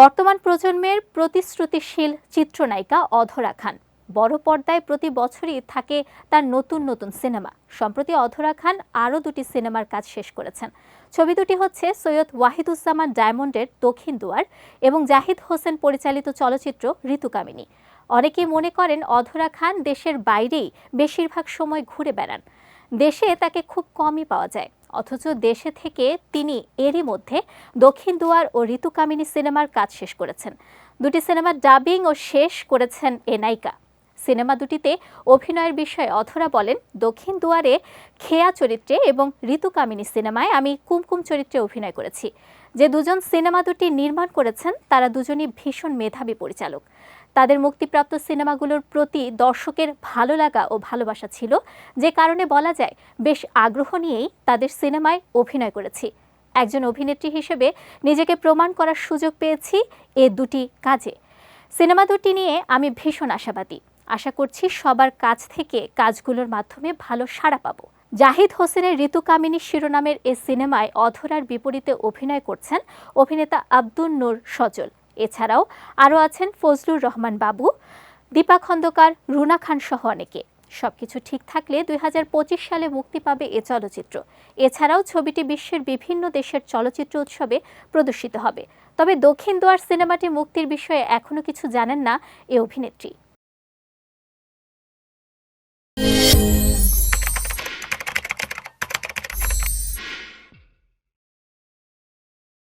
বর্তমান প্রজন্মের প্রতিশ্রুতিশীল চিত্রনায়িকা অধরা খান। বড় পর্দায় প্রতি বছরই থাকে তার নতুন নতুন সিনেমা। সম্প্রতি অধরা খান আরও দুটি সিনেমার কাজ শেষ করেছেন। ছবি দুটি হচ্ছে সৈয়দ ওয়াহিদুজ্জামান ডায়মন্ডের দক্ষিণ দুয়ার এবং জাহিদ হোসেন পরিচালিত চলচ্চিত্র ঋতুকামিনী। অনেকেই মনে করেন অধরা খান দেশের বাইরেই বেশিরভাগ সময় ঘুরে বেড়ান। দেশে তাকে খুব কমই পাওয়া যায়। অথচ দেশে থেকে তিনি এরই মধ্যে দক্ষিণ দুয়ার ও ঋতুকামিনী সিনেমার কাজ শেষ করেছেন। দুটি সিনেমার ডাবিং ও শেষ করেছেন এ নায়িকা। সিনেমা দুটিতে অভিনয়ের বিষয়ে অথরা বলেন, দক্ষিণ দুয়ারে খেয়া চরিত্রে এবং ঋতুকামিনী সিনেমায় আমি কুমকুম চরিত্রে অভিনয় করেছি। যে দুজন সিনেমা দুটি নির্মাণ করেছেন, তারা দুজনই ভীষণ মেধাবী পরিচালক। তাদের মুক্তিপ্রাপ্ত সিনেমাগুলোর প্রতি দর্শকের ভালো লাগা ও ভালোবাসা ছিল, যে কারণে বলা যায় বেশ আগ্রহ নিয়েই তাদের সিনেমায় অভিনয় করেছি। একজন অভিনেত্রী হিসেবে নিজেকে প্রমাণ করার সুযোগ পেয়েছি এ দুটি কাজে। সিনেমা দুটি নিয়ে আমি ভীষণ আশাবাদী। আশা করছি সবার কাছ থেকে কাজগুলোর মাধ্যমে ভালো সাড়া পাবো। জাহিদ হোসেনের ঋতু ঋতুকামিনী শিরোনামের এ সিনেমায় অধরার বিপরীতে অভিনয় করছেন অভিনেতা আব্দুল নূর সজল। এছাড়াও আরও আছেন ফজলুর রহমান বাবু, দীপা খন্দকার, রুনা খান সহ অনেকে। সবকিছু ঠিক থাকলে দুই হাজার পঁচিশ সালে মুক্তি পাবে এ চলচ্চিত্র। এছাড়াও ছবিটি বিশ্বের বিভিন্ন দেশের চলচ্চিত্র উৎসবে প্রদর্শিত হবে। তবে দক্ষিণ দুয়ার সিনেমাটি মুক্তির বিষয়ে এখনও কিছু জানেন না এ অভিনেত্রী।